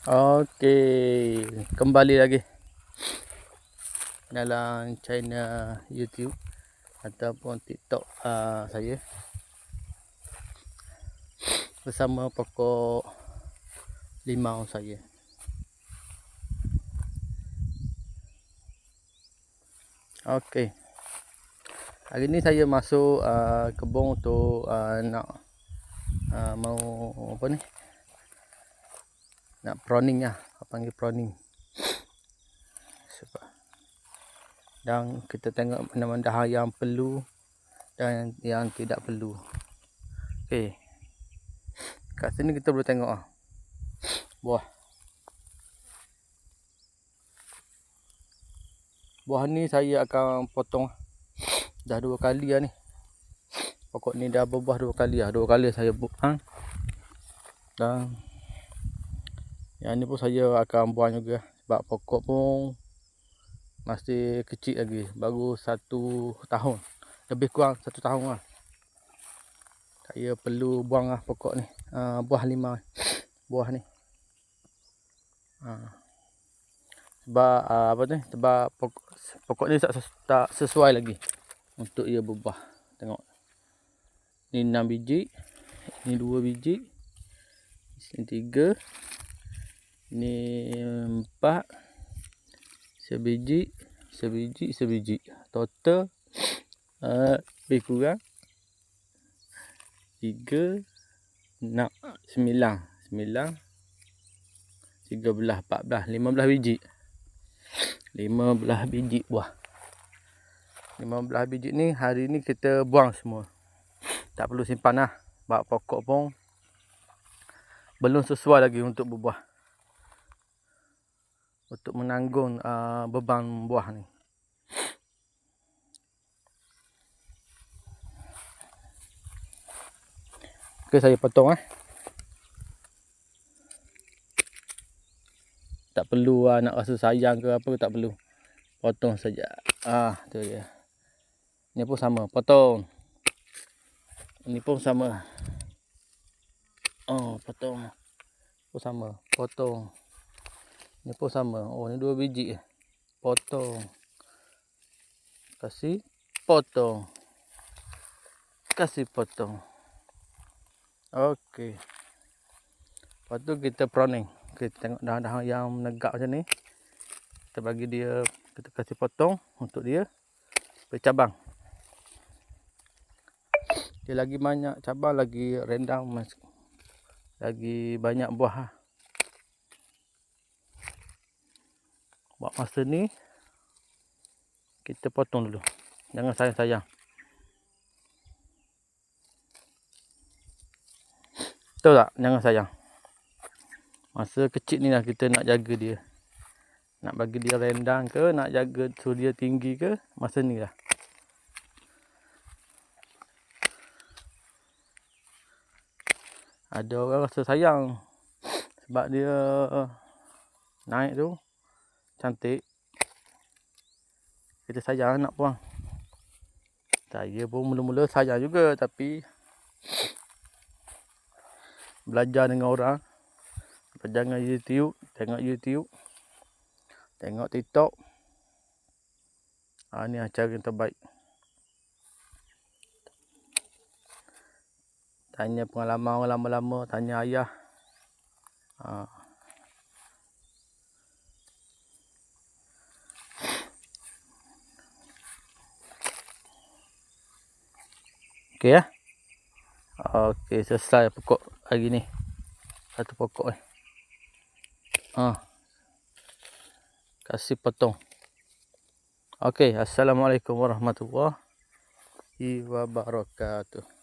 Okey, kembali lagi dalam channel YouTube ataupun TikTok uh, saya bersama pokok limau saya. Okey. Hari ni saya masuk uh, kebun untuk uh, nak uh, mau apa ni? Nak proning lah. Panggil proning. Sebab dan kita tengok mana-mana dah yang perlu dan yang tidak perlu. Ok kat sini kita boleh tengok lah. Buah. Buah ni saya akan potong dah dua kali lah ni. Pokok ni dah berbuah dua kali lah. Dua kali saya buang dan yang ni pun saya akan buang juga Sebab pokok pun Masih kecil lagi Baru satu tahun. Lebih kurang satu tahun lah. Saya perlu buang lah pokok ni. Uh, Buah lima Buah ni. Uh. Sebab uh, apa ni? Sebab pokok, pokok ni tak, tak sesuai lagi Untuk ia berbuah. Tengok. Ni enam biji Ni dua biji Ni tiga. Ini empat sebiji sebiji sebiji. Total uh, lebih kurang tiga enam sembilan. Sembilan tiga belah empat belah lima belah biji. Lima belah biji. Buah lima belah biji ni hari ni kita buang semua. Tak perlu simpan lah. Sebab pokok pun belum sesuai lagi untuk berbuah untuk menanggung uh, beban buah ni. Okey saya potong eh. Tak perlu uh, nak rasa sayang ke apa tak perlu. Potong saja. Ah tu dia. Ni pun sama, potong. Ini pun sama. Oh, potong. Pun sama, potong. Ni pun sama. Oh ni dua biji. Potong. Kasih potong. Kasih potong. Okey. Lepas tu kita proning. Kita tengok dahan-dahan yang menegak macam ni. Kita bagi dia, kita kasih potong untuk dia. Bercabang. Dia lagi banyak cabang, lagi rendang. Lagi banyak buah buat masa ni kita potong dulu. Jangan sayang-sayang. Tahu tak? Jangan sayang. Masa kecil ni lah kita nak jaga dia. Nak bagi dia rendang ke nak jaga suria tinggi ke masa ni lah. Ada orang rasa sayang sebab dia naik tu cantik. Kita sayang anak puang saya pun mula-mula sayang juga tapi belajar dengan orang. Belajar dengan YouTube tengok YouTube tengok TikTok. Ha, ni cara yang terbaik. Tanya pengalaman orang lama-lama tanya ayah. Ha. Okey ya. Okey, selesai pokok hari ni. Satu pokok ni. Ha. Kasih potong. Okey, assalamualaikum warahmatullahi wabarakatuh.